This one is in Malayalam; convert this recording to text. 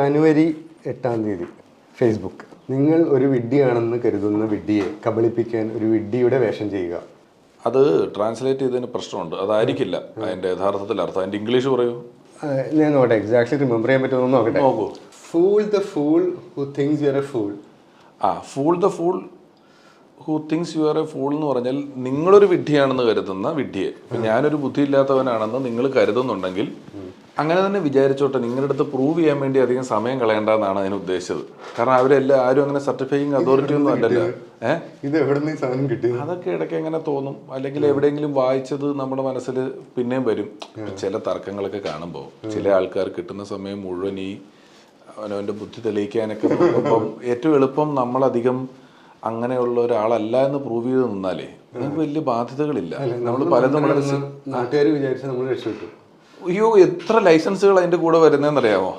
ജാനുവരി എട്ടാം തീയതി ഫേസ്ബുക്ക് നിങ്ങൾ ഒരു വിഡ്ഡിയാണെന്ന് കരുതുന്ന വിഡ്ഢിയെ കബളിപ്പിക്കാൻ ഒരു വിഡ്ഢിയുടെ വേഷം ചെയ്യുക. അത് ട്രാൻസ്ലേറ്റ് ചെയ്തതിന് പ്രശ്നമുണ്ട്. അതായിരിക്കില്ല. അതിന്റെ യഥാർത്ഥത്തിൽ അർത്ഥം. അതിന്റെ ഇംഗ്ലീഷ് പറയൂ. ഞാൻ നോട്ടെ എക്സാക്ട്ലി റിമെമ്പർ ചെയ്യാൻ പറ്റുമോ എന്ന് നോക്കട്ടെ. നോക്കൂ. Fool the fool who thinks you are a fool ah fool the fool who thinks you are a fool എന്ന് പറഞ്ഞാൽ നിങ്ങളൊരു വിഡ്ഢിയാണെന്ന് കരുതുന്ന വിഡ്ഢിയെ. ഇപ്പൊ ഞാനൊരു ബുദ്ധിയില്ലാത്തവനാണെന്ന് നിങ്ങൾ കരുതുന്നുണ്ടെങ്കിൽ അങ്ങനെ തന്നെ വിചാരിച്ചോട്ടെ നിങ്ങളുടെ അടുത്ത് പ്രൂവ് ചെയ്യാൻ വേണ്ടി അധികം സമയം കളയേണ്ടെന്നാണ് അതിന് ഉദ്ദേശിച്ചത്. കാരണം അവരെല്ലാം ആരും അങ്ങനെ സർട്ടിഫൈയിങ് അതോറിറ്റി ഒന്നും അല്ലല്ലോ ഏഹ് അതൊക്കെ ഇടയ്ക്ക് എങ്ങനെ തോന്നും? അല്ലെങ്കിൽ എവിടെയെങ്കിലും വായിച്ചത് നമ്മുടെ മനസ്സിൽ പിന്നെയും വരും. ചില തർക്കങ്ങളൊക്കെ കാണുമ്പോൾ ചില ആൾക്കാർ കിട്ടുന്ന സമയം മുഴുവൻ ഈ അവനവന്റെ ബുദ്ധി തെളിയിക്കാനൊക്കെ നോക്കുമ്പം ഏറ്റവും എളുപ്പം നമ്മളധികം അങ്ങനെയുള്ള ഒരാളല്ല എന്ന് പ്രൂവ് ചെയ്ത് നിന്നാലേ നമുക്ക് വലിയ ബാധ്യതകളില്ല. നമ്മൾ പലതും നാട്ടുകാർ വിചാരിച്ച നമ്മൾ രക്ഷപ്പെട്ടു. അയ്യോ എത്ര ലൈസൻസുകൾ അതിന്റെ കൂടെ വരുന്നതെന്നറിയാമോ